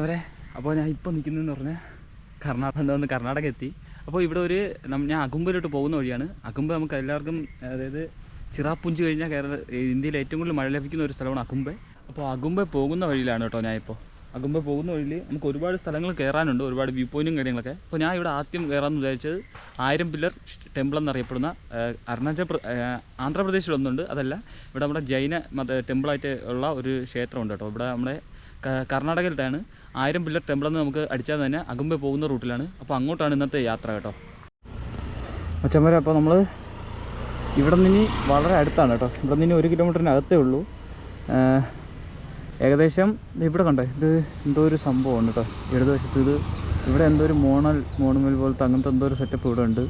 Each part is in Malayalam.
അവരെ. അപ്പോൾ ഞാൻ ഇപ്പോൾ നിൽക്കുന്നതെന്ന് പറഞ്ഞാൽ കർണാടക എന്താന്ന് കർണാടക എത്തി. അപ്പോൾ ഇവിടെ ഒരു ഞാൻ അകുമ്പയിലോട്ട് പോകുന്ന വഴിയാണ്. അകുമ്പ നമുക്ക് എല്ലാവർക്കും അതായത് ചിറാപ്പുഞ്ച് കഴിഞ്ഞാൽ കേരള ഇന്ത്യയിൽ ഏറ്റവും കൂടുതൽ മഴ ലഭിക്കുന്ന ഒരു സ്ഥലമാണ് അകുമ്പ് അപ്പോൾ അകുമ്പ് പോകുന്ന വഴിയിലാണ് കേട്ടോ ഞാൻ ഇപ്പോൾ അകുമ്പ പോകുന്ന വഴിയിൽ നമുക്ക് ഒരുപാട് സ്ഥലങ്ങൾ കയറാനുണ്ട്. ഒരുപാട് വ്യൂ പോയിന്റും കാര്യങ്ങളൊക്കെ. അപ്പോൾ ഞാൻ ഇവിടെ ആദ്യം കയറാമെന്ന് വിചാരിച്ചത് ആയിരം പില്ലർ ടെമ്പിൾ എന്നറിയപ്പെടുന്ന അരുണാചൽ ആന്ധ്രാപ്രദേശിലൊന്നുണ്ട് അതല്ല ഇവിടെ നമ്മുടെ ജൈന മത ടെമ്പിളായിട്ട് ഉള്ള ഒരു ക്ഷേത്രമുണ്ട് കേട്ടോ. ഇവിടെ നമ്മുടെ കർണാടകയിലത്താണ് ആയിരം പില്ലർ ടെമ്പിൾ എന്ന് നമുക്ക് അടിച്ചാൽ തന്നെ അകുമ്പെ പോകുന്ന റൂട്ടിലാണ്. അപ്പോൾ അങ്ങോട്ടാണ് ഇന്നത്തെ യാത്ര കേട്ടോ. മച്ചന്മാരെ അപ്പോൾ നമ്മൾ ഇവിടെ നിന്ന് വളരെ അടുത്താണ് കേട്ടോ. ഇവിടെ നിന്ന് ഒരു കിലോമീറ്ററിനകത്തേ ഉള്ളൂ. ഏകദേശം ഇവിടെ കണ്ടോ? ഇത് എന്തോ ഒരു സംഭവമാണ് കേട്ടോ. ഇടതുവശത്ത് ഇത് ഇവിടെ എന്തോ ഒരു മോണൽ മോണുമൽ പോലത്തെ അങ്ങനത്തെ എന്തോ ഒരു സെറ്റപ്പ് ഇവിടെ ഉണ്ട്.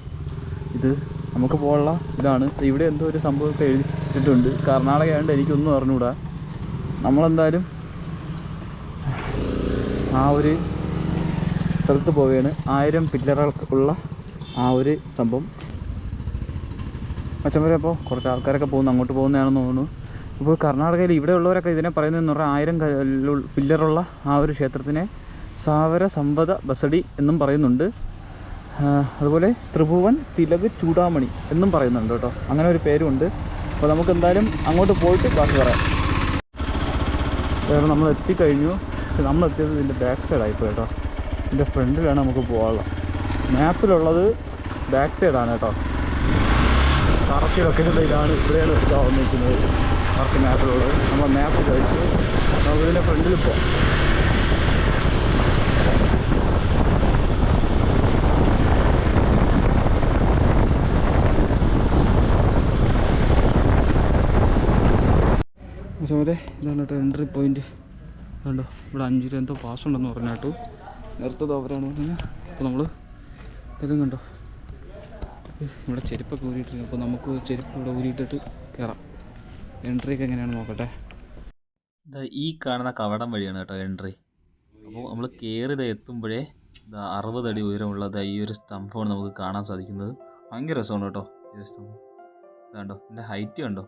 ഇത് നമുക്ക് പോകാനുള്ള ഇതാണ്. ഇവിടെ എന്തോ ഒരു സംഭവമൊക്കെ എഴുതിച്ചിട്ടുണ്ട് കർണാടക ആയതുകൊണ്ട് എനിക്കൊന്നും അറിഞ്ഞുകൂടാ നമ്മളെന്തായാലും ആ ഒരു സ്ഥലത്ത് പോവുകയാണ്. ആയിരം പില്ലറുള്ള ആ ഒരു സംഭവം. മച്ചമ്പരെ അപ്പോൾ കുറച്ച് ആൾക്കാരൊക്കെ പോകുന്നു അങ്ങോട്ട് പോകുന്നതാണെന്ന് തോന്നുന്നു. ഇപ്പോൾ കർണാടകയിൽ ഇവിടെ ഉള്ളവരൊക്കെ ഇതിനെ പറയുന്നതെന്ന് പറഞ്ഞാൽ ആയിരം പില്ലറുള്ള ആ ഒരു ക്ഷേത്രത്തിനെ സാവര സമ്പത ബസടി എന്നും പറയുന്നുണ്ട്. അതുപോലെ ത്രിഭുവൻ തിലക് ചൂടാമണി എന്നും പറയുന്നുണ്ട് കേട്ടോ. അങ്ങനെ ഒരു പേരുമുണ്ട്. അപ്പോൾ നമുക്ക് എന്തായാലും അങ്ങോട്ട് പോയിട്ട് ബാക്കി പറയാം. നമ്മൾ എത്തിക്കഴിഞ്ഞു. പക്ഷെ നമ്മൾ എത്തിയത് ഇതിന്റെ ബാക്ക് സൈഡ് സൈഡായിപ്പോൾ കേട്ടോ. ഇതിന്റെ ഫ്രണ്ടിലാണ് നമുക്ക് പോകാനുള്ളത്. മാപ്പിലുള്ളത് ബാക്ക് സൈഡാണ് കേട്ടോ. കറക്റ്റ് ലൊക്കേഷൻ ഇതാണ് ഇവിടെയാണ് വന്നിരിക്കുന്നത്. കറക്റ്റ് മാപ്പിലുള്ളത് നമ്മൾ മാപ്പ് കഴിച്ച് നമുക്ക് ഇതിന്റെ ഫ്രണ്ടിൽ പോകാം. സോരെ ഇതാണ് കേട്ടോ എൻട്രി പോയിന്റ് കണ്ടോ ഇവിടെ അഞ്ച് രൂപ എന്തോ പാസ് ഉണ്ടെന്ന് പറഞ്ഞു നേരത്തെ നേരത്തത് അവരാണ് പറഞ്ഞത്. അപ്പോൾ നമ്മൾ ഇതെല്ലാം കണ്ടോ. ഇവിടെ ചെരുപ്പൊക്കെ ഊരിയിട്ടിരുന്നു അപ്പോൾ നമുക്ക് ചെരുപ്പ് ഇവിടെ ഊരിയിട്ടിട്ട് കയറാം എൻട്രി ഒക്കെ എങ്ങനെയാണെന്ന് നോക്കട്ടെ. ഇതാ ഈ കാണുന്ന കവടം വഴിയാണ് കേട്ടോ എൻട്രി അപ്പോൾ നമ്മൾ കയറി എത്തുമ്പോഴേ ഇതാ അറുപത് അടി ഉയരമുള്ള ഈ ഒരു സ്തംഭമാണ് നമുക്ക് കാണാൻ സാധിക്കുന്നത്. ഭയങ്കര രസമാണ് കേട്ടോ ഈ ഒരു സ്തംഭം. ഇതാണ്ടോ ഇതിന്റെ ഹൈറ്റ് കണ്ടോ?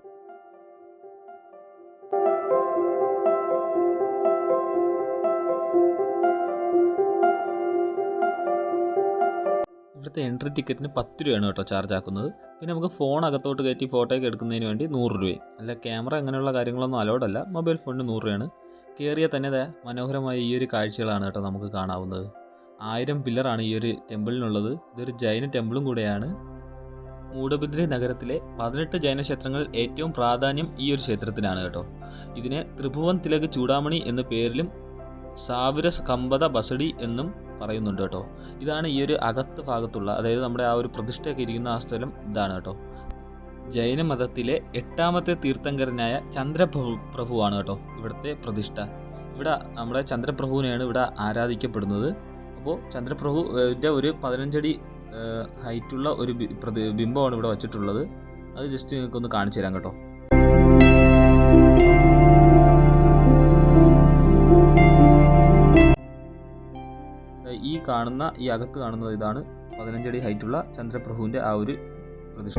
ഇവിടുത്തെ എൻട്രി ടിക്കറ്റിന് പത്ത് രൂപയാണ് കേട്ടോ ചാർജ് ആക്കുന്നത്. പിന്നെ നമുക്ക് ഫോൺ അകത്തോട്ട് കയറ്റി ഫോട്ടോ ഒക്കെ എടുക്കുന്നതിന് വേണ്ടി നൂറ് രൂപയും അല്ല ക്യാമറ അങ്ങനെയുള്ള കാര്യങ്ങളൊന്നും അലോഡ് അല്ല. മൊബൈൽ ഫോണിന് നൂറ് രൂപയാണ്. കയറിയാൽ തന്നെ മനോഹരമായ ഈ ഒരു കാഴ്ചകളാണ് കേട്ടോ നമുക്ക് കാണാവുന്നത്. ആയിരം പില്ലറാണ് ഈ ഒരു ടെമ്പിളിനുള്ളത് ഇതൊരു ജൈന ടെമ്പിളും കൂടെയാണ്. മൂടബിദ്രി നഗരത്തിലെ പതിനെട്ട് ജൈന ക്ഷേത്രങ്ങൾ ഏറ്റവും പ്രാധാന്യം ഈ ഒരു ക്ഷേത്രത്തിനാണ് കേട്ടോ. ഇതിനെ ത്രിഭുവൻ തിലക് ചൂടാമണി എന്ന പേരിലും സാവിര കമ്പത ബസടി എന്നും പറയുന്നുണ്ട് കേട്ടോ. ഇതാണ് ഈ ഒരു അകത്ത് ഭാഗത്തുള്ള അതായത് നമ്മുടെ ആ ഒരു പ്രതിഷ്ഠയൊക്കെ ഇരിക്കുന്ന ആ സ്ഥലം ഇതാണ് കേട്ടോ. ജൈനമതത്തിലെ എട്ടാമത്തെ തീർത്ഥങ്കരനായ ചന്ദ്രപ്രഭു പ്രഭുവാണ് കേട്ടോ ഇവിടുത്തെ പ്രതിഷ്ഠ. ഇവിടെ നമ്മുടെ ചന്ദ്രപ്രഭുവിനെയാണ് ഇവിടെ ആരാധിക്കപ്പെടുന്നത്. അപ്പോൾ ചന്ദ്രപ്രഭുവിന്റെ ഒരു പതിനഞ്ചടി ഹൈറ്റുള്ള ഒരു ബിംബമാണ് ഇവിടെ വച്ചിട്ടുള്ളത്. അത് ജസ്റ്റ് നിങ്ങൾക്കൊന്ന് കാണിച്ചു തരാം കേട്ടോ. ഈ കാണുന്ന ഈ അകത്ത് കാണുന്നത് ഇതാണ് പതിനഞ്ചടി ഹൈറ്റുള്ള ചന്ദ്രപ്രഭുവിന്റെ ആ ഒരു പ്രതിഷ്ഠ.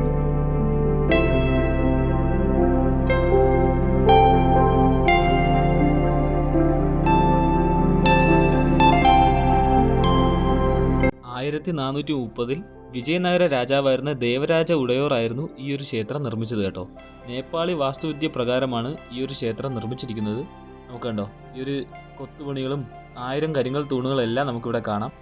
ആയിരത്തി നാനൂറ്റി മുപ്പതിൽ വിജയനഗര രാജാവായിരുന്ന ദേവരാജ ഉടയോറായിരുന്നു ഈ ഒരു ക്ഷേത്രം നിർമ്മിച്ചത് കേട്ടോ. നേപ്പാളി വാസ്തുവിദ്യ പ്രകാരമാണ് ഈ ഒരു ക്ഷേത്രം നിർമ്മിച്ചിരിക്കുന്നത്. നമുക്ക് കണ്ടോ ഈ ഒരു കൊത്തുപണികളും ആയിരം കരിങ്കൽ തൂണുകളെല്ലാം നമുക്കിവിടെ കാണാം.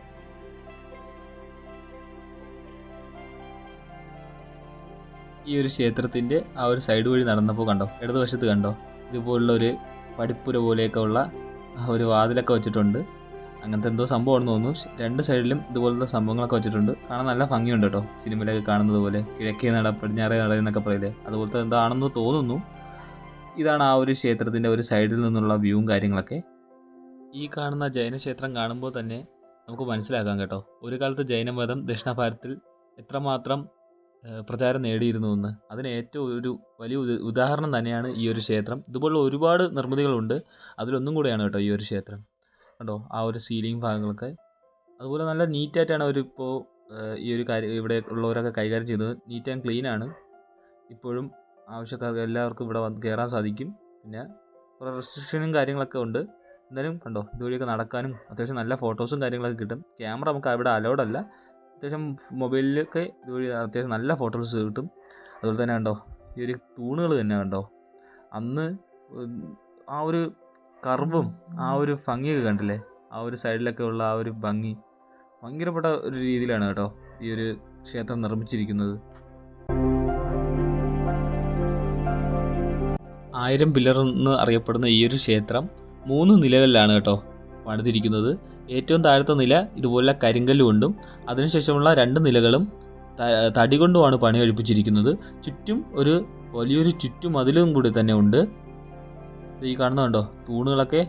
ഈ ഒരു ക്ഷേത്രത്തിന്റെ ആ ഒരു സൈഡ് വഴി നടന്നപ്പോൾ കണ്ടോ? ഇടതുവശത്ത് കണ്ടോ? ഇതുപോലുള്ള ഒരു പടിപ്പുര പോലെയൊക്കെ ഉള്ള ഒരു വാതിലൊക്കെ വെച്ചിട്ടുണ്ട്. അങ്ങനത്തെ എന്തോ സംഭവമാണെന്ന് തോന്നുന്നു. രണ്ട് സൈഡിലും ഇതുപോലത്തെ സംഭവങ്ങളൊക്കെ വെച്ചിട്ടുണ്ട്. കാണാൻ നല്ല ഭംഗിയുണ്ട് കേട്ടോ സിനിമയിലൊക്കെ കാണുന്നത് പോലെ. കിഴക്കേ നട പടിഞ്ഞാറേ നട എന്നൊക്കെ പറയില്ലേ? അതുപോലത്തെ എന്താണെന്ന് തോന്നുന്നു. ഇതാണ് ആ ഒരു ക്ഷേത്രത്തിന്റെ ഒരു സൈഡിൽ നിന്നുള്ള വ്യൂവും കാര്യങ്ങളൊക്കെ. ഈ കാണുന്ന ജൈനക്ഷേത്രം കാണുമ്പോൾ തന്നെ നമുക്ക് മനസ്സിലാക്കാം കേട്ടോ. ഒരു കാലത്ത് ജൈനമതം ദക്ഷിണ ഭാരതത്തിൽ എത്രമാത്രം പ്രചാരം നേടിയിരുന്നു എന്ന് അതിന് ഏറ്റവും ഒരു വലിയ ഉദാഹരണം തന്നെയാണ് ഈ ഒരു ക്ഷേത്രം. ഇതുപോലുള്ള ഒരുപാട് നിർമ്മിതികളുണ്ട്. അതിലൊന്നും കൂടെയാണ് കേട്ടോ ഈ ഒരു ക്ഷേത്രം. കണ്ടോ? ആ ഒരു സീലിംഗ് ഭാഗങ്ങളൊക്കെ. അതുപോലെ നല്ല നീറ്റായിട്ടാണ് അവരിപ്പോൾ ഈ ഒരു കാര്യം ഇവിടെ ഉള്ളവരൊക്കെ കൈകാര്യം ചെയ്തത് നീറ്റ് ആൻഡ് ക്ലീൻ ആണ്. ഇപ്പോഴും ആവശ്യക്കാർക്ക് എല്ലാവർക്കും ഇവിടെ വന്ന് കയറാൻ സാധിക്കും. പിന്നെ കുറേ റെസ്ട്രിക്ഷനും കാര്യങ്ങളൊക്കെ ഉണ്ട്. എന്തായാലും കണ്ടോ ഇതുവഴിയൊക്കെ നടക്കാനും അത്യാവശ്യം നല്ല ഫോട്ടോസും കാര്യങ്ങളൊക്കെ കിട്ടും. ക്യാമറ നമുക്ക് അവിടെ അലൗഡ് അല്ല. അത്യാവശ്യം മൊബൈലിലൊക്കെ ഇതുവഴി അത്യാവശ്യം നല്ല ഫോട്ടോസ് കിട്ടും. അതുപോലെ തന്നെ കണ്ടോ ഈ ഒരു തൂണുകൾ തന്നെ കണ്ടോ. അന്ന് ആ ഒരു കർവും ആ ഒരു ഭംഗിയൊക്കെ കണ്ടില്ലേ? ആ ഒരു സൈഡിലൊക്കെ ഉള്ള ആ ഒരു ഭംഗി. ഭയങ്കരപ്പെട്ട ഒരു രീതിയിലാണ് കേട്ടോ ഈ ഒരു ക്ഷേത്രം നിർമ്മിച്ചിരിക്കുന്നത്. ആയിരം പില്ലർ എന്ന് അറിയപ്പെടുന്ന ഈ ഒരു ക്ഷേത്രം മൂന്ന് നിലകളിലാണ് കേട്ടോ പണിതിരിക്കുന്നത്. ഏറ്റവും താഴത്തെ നില ഇതുപോലെ കരിങ്കല്ല് കൊണ്ടും അതിനുശേഷമുള്ള രണ്ട് നിലകളും തടി കൊണ്ടുമാണ് പണി കഴിപ്പിച്ചിരിക്കുന്നത്. ചുറ്റും ഒരു വലിയൊരു ചുറ്റും അതിലും കൂടി തന്നെ ഉണ്ട്. ഈ കാണുന്നുണ്ടോ തൂണുകളൊക്കെ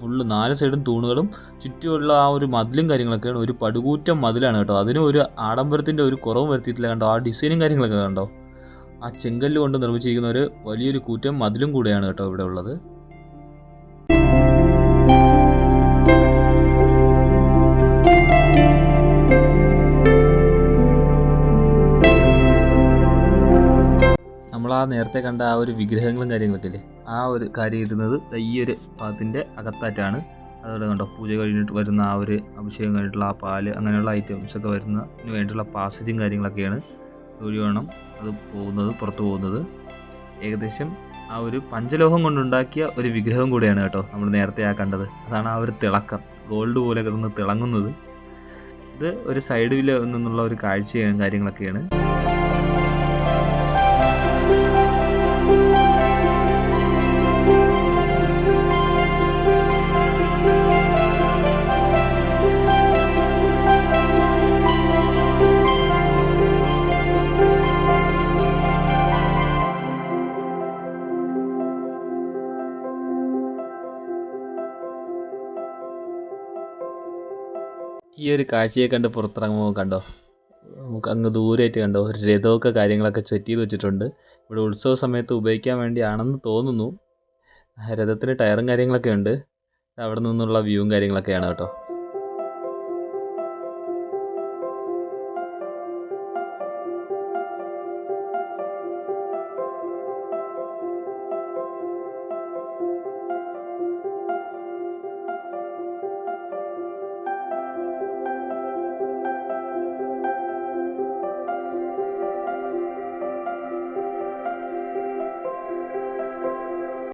ഫുള്ള് നാല് സൈഡും തൂണുകളും ചുറ്റുമുള്ള ആ ഒരു മതിലും കാര്യങ്ങളൊക്കെയാണ്. ഒരു പടുകൂറ്റം മതിലാണ് കേട്ടോ. അതിന് ഒരു ആഡംബരത്തിന്റെ ഒരു കുറവ് വരുത്തിയിട്ടില്ല കണ്ടോ. ആ ഡിസൈനും കാര്യങ്ങളൊക്കെ കണ്ടോ. ആ ചെങ്കല്ല് കൊണ്ട് നിർമ്മിച്ചിരിക്കുന്ന ഒരു വലിയൊരു കൂറ്റം മതിലും കൂടെയാണ് കേട്ടോ ഇവിടെ ഉള്ളത്. നേരത്തെ കണ്ട ആ ഒരു വിഗ്രഹങ്ങളും കാര്യങ്ങളൊക്കെ ഇല്ലേ? ആ ഒരു കാര്യം ഇരുന്നത് ഈ ഒരു ഭാഗത്തിന്റെ അകത്തായിട്ടാണ്. അതോടെ കണ്ടോ പൂജ കഴിഞ്ഞിട്ട് വരുന്ന ആ ഒരു അഭിഷേകം കഴിഞ്ഞിട്ടുള്ള ആ പാൽ അങ്ങനെയുള്ള ഐറ്റംസ് ഒക്കെ വരുന്നതിന് വേണ്ടിയിട്ടുള്ള പാസേജും കാര്യങ്ങളൊക്കെയാണ് ജോലി വേണം അത് പോകുന്നത് പുറത്തു പോകുന്നത്. ഏകദേശം ആ ഒരു പഞ്ചലോഹം കൊണ്ടുണ്ടാക്കിയ ഒരു വിഗ്രഹം കൂടിയാണ് കേട്ടോ നമ്മൾ നേരത്തെ ആ കണ്ടത്. അതാണ് ആ ഒരു തിളക്കം. ഗോൾഡ് പോലെ കിടന്ന് തിളങ്ങുന്നത്. ഇത് ഒരു സൈഡ് സൈഡിൽ നിന്നുള്ള ഒരു കാഴ്ചയും കാര്യങ്ങളൊക്കെയാണ്. ഈ ഒരു കാഴ്ചയെ കണ്ട് പുറത്തിറങ്ങുമ്പോൾ കണ്ടോ? നമുക്ക് അങ്ങ് ദൂരമായിട്ട് കണ്ടോ? ഒരു രഥമൊക്കെ കാര്യങ്ങളൊക്കെ സെറ്റ് ചെയ്ത് വെച്ചിട്ടുണ്ട്. ഇവിടെ ഉത്സവ സമയത്ത് ഉപയോഗിക്കാൻ വേണ്ടിയാണെന്ന് തോന്നുന്നു. രഥത്തിന് ടയറും കാര്യങ്ങളൊക്കെ ഉണ്ട്. അവിടെ നിന്നുള്ള വ്യൂവും കാര്യങ്ങളൊക്കെയാണ് കേട്ടോ.